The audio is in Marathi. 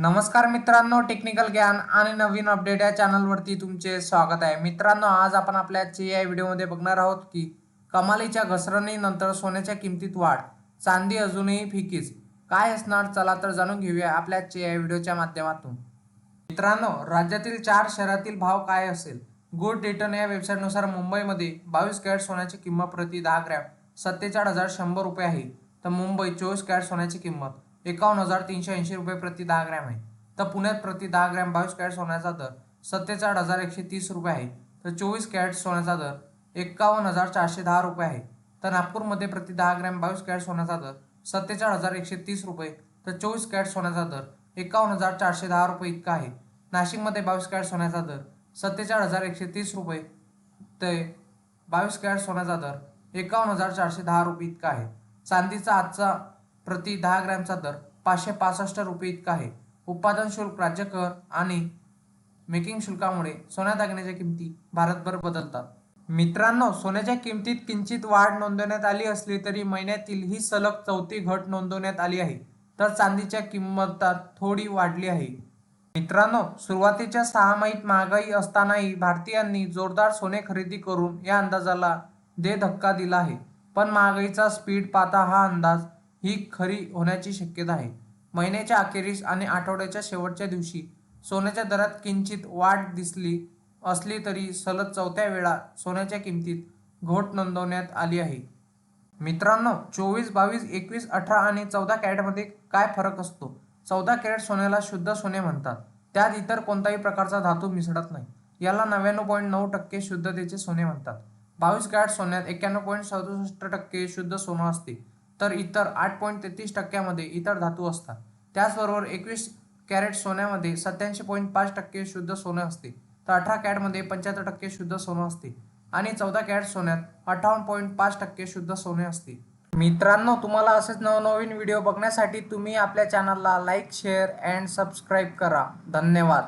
नमस्कार मित्रांनो टेक्निकल ज्ञान आणि नवीन अपडेट या चॅनलवरती तुमचे स्वागत आहे. मित्रांनो आज आपण आपल्या चे या व्हिडिओमध्ये बघणार आहोत की कमालीच्या घसरणीनंतर सोन्याच्या किमतीत वाढ चांदी अजूनही फिकीच. काय असणार? चला तर जाणून घेऊया आपल्या चे या व्हिडिओच्या माध्यमातून. मित्रांनो राज्यातील चार शहरातील भाव काय असेल? गुड रिटर्न या वेबसाईटनुसार मुंबईमध्ये बावीस कॅरेट सोन्याची किंमत प्रति दहा ग्रॅम सत्तेचाळीस हजार शंभर रुपये आहे. तर मुंबई चोवीस कॅरेट सोन्याची किंमत. एकावन्न हजार तीनशे ऐंशी रुपये प्रति दहा ग्रॅम आहे. तर पुण्यात प्रति दहा ग्रॅम बावीस कॅरेट सोन्याचा दर सत्तेचाळीस हजार एकशे तीस रुपये आहे. तर चोवीस कॅरेट सोन्याचा दर एकावन्न हजार चारशे दहा रुपये आहे. तर नागपूरमध्ये प्रति दहा ग्रॅम बावीस कॅरेट सोन्याचा दर सत्तेचाळीस हजार एकशे तीस रुपये. तर चोवीस कॅरेट सोन्याचा दर एकावन्न हजार चारशे दहा रुपये इतका आहे. नाशिकमध्ये बावीस कॅरेट सोन्याचा दर सत्तेचाळीस हजार एकशे तीस रुपये. ते बावीस कॅरेट सोन्याचा दर एकावन्न हजार चारशे दहा रुपये इतका आहे. चांदीचा आजचा प्रति दहा ग्रॅमचा दर पाचशे पासष्ट रुपये इतका आहे. उत्पादन शुल्क राज्य कर आणि मेकिंग शुल्कामुळे सोन्या दागिन्याच्या किमती भारतभर बदलतात. मित्रांनो सोन्याच्या किमतीत किंचित वाढ नोंदवण्यात आली असली तरी महिन्यातील ही सलग चौथी घट नोंदवण्यात आली आहे. तर चांदीच्या किंमतात थोडी वाढली आहे. मित्रांनो सुरुवातीच्या सहामाहीत महागाई असतानाही भारतीयांनी जोरदार सोने खरेदी करून या अंदाजाला दे धक्का दिला आहे. पण महागाईचा स्पीड पाहता हा अंदाज ही खरी होण्याची शक्यता आहे. महिन्याच्या अखेरीस आणि आठवड्याच्या शेवटच्या दिवशी सोन्याच्या दरात किंचित वाढ दिसली असली तरी सलग चौथ्या वेळा सोन्याच्या किमतीत घोट नोंदवण्यात आली आहे. मित्रांनो चोवीस बावीस एकवीस अठरा आणि चौदा कॅरेटमध्ये काय फरक असतो? चौदा कॅरेट सोन्याला शुद्ध सोने म्हणतात. त्यात इतर कोणताही प्रकारचा धातू मिसळत नाही. याला नव्याण्णव पॉईंट नऊ टक्के शुद्धतेचे सोने म्हणतात. बावीस कॅरेट सोन्यात एक्क्याण्णव पॉईंट सदुसष्ट टक्के शुद्ध सोनं असते. तर इतर आठ पॉईंट तेहतीस टक्क्यामध्ये इतर धातू असतात. त्याचबरोबर एकवीस कॅरेट सोन्यामध्ये सत्याऐंशी पॉईंट पाच टक्के शुद्ध सोनं असते. तर अठरा कॅरेटमध्ये पंच्याहत्तर टक्के शुद्ध सोनं असते. आणि चौदा कॅरेट सोन्यात अठ्ठावन्न पॉईंट पाच टक्के शुद्ध सोने असते. मित्रांनो तुम्हाला असेच नवनवीन व्हिडिओ बघण्यासाठी तुम्ही आपल्या चॅनलला लाईक शेअर अँड सबस्क्राईब करा. धन्यवाद.